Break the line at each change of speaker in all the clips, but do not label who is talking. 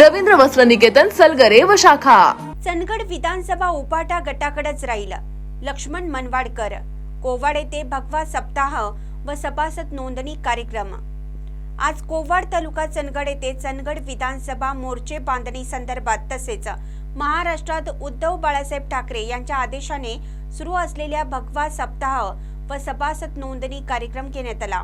रवींद्र वस्त्र निकेतन सलगरे व शाखा.
चंदगड विधानसभा उपाटा गटाकडेच राहील. लक्ष्मण मनवाडकर कोवाड येथे भगवा सप्ताह व सभासद नोंदणी कार्यक्रम. आज कोवाड तालुका चंदगड येथे चंदगड विधानसभा मोर्चे बांधणी संदर्भात तसेच महाराष्ट्रात उद्धव बाळासाहेब ठाकरे यांच्या आदेशाने सुरू असलेल्या भगवा सप्ताह व सभासद नोंदणी कार्यक्रम घेण्यात आला.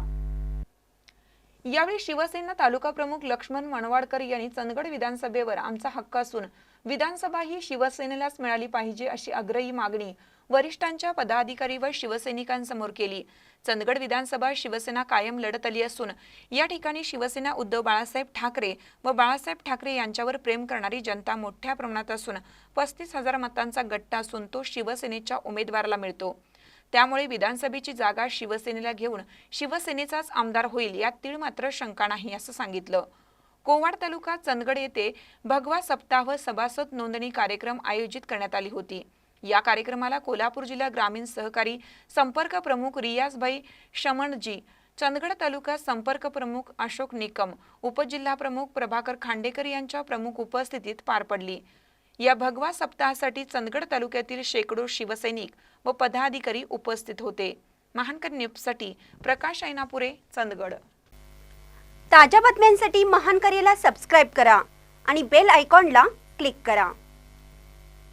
यावेळी शिवसेना तालुका प्रमुख लक्ष्मण मनवाडकर यांनी चंदगड विधानसभेवर आमचा हक्क असून विधानसभा ही शिवसेनेलाच मिळाली पाहिजे अशी आग्रही मागणी वरिष्ठांच्या पदाधिकारी व शिवसैनिकांसमोर केली. चंदगड विधानसभा शिवसेना कायम लढत आली असून या ठिकाणी शिवसेना उद्धव बाळासाहेब ठाकरे व बाळासाहेब ठाकरे यांच्यावर प्रेम करणारी जनता मोठ्या प्रमाणात असून पस्तीस हजार मतांचा गट्टा असून तो शिवसेनेच्या उमेदवाराला मिळतो. त्यामुळे विधानसभेची जागा शिवसेनेला घेऊन शिवसेनेचाच आमदार होईल यात तीळ मात्र शंका नाही असं सांगितलं. कोवाड तालुका चंदगड येथे भगवा सप्ताह सभासद नोंदणी कार्यक्रम आयोजित करण्यात आली होती. या कार्यक्रमाला कोल्हापूर जिल्हा ग्रामीण सहकारी संपर्क प्रमुख रियाजभाई शमणजी चंदगड तालुका संपर्क प्रमुख अशोक निकम उपजिल्हा प्रमुख प्रभाकर खांडेकर यांच्या प्रमुख उपस्थितीत पार पडली. या भगवा सप्ताहासाठी चंदगड तालुक्यातील शेकडो शिवसैनिक व पदाधिकारी उपस्थित होते. महानकर न्यूजसाठी प्रकाश ऐनापुरे चंदगड.
ताज्या बातम्यांसाठी महानकरीला सबस्क्राईब करा आणि बेल आयकॉनला क्लिक करा.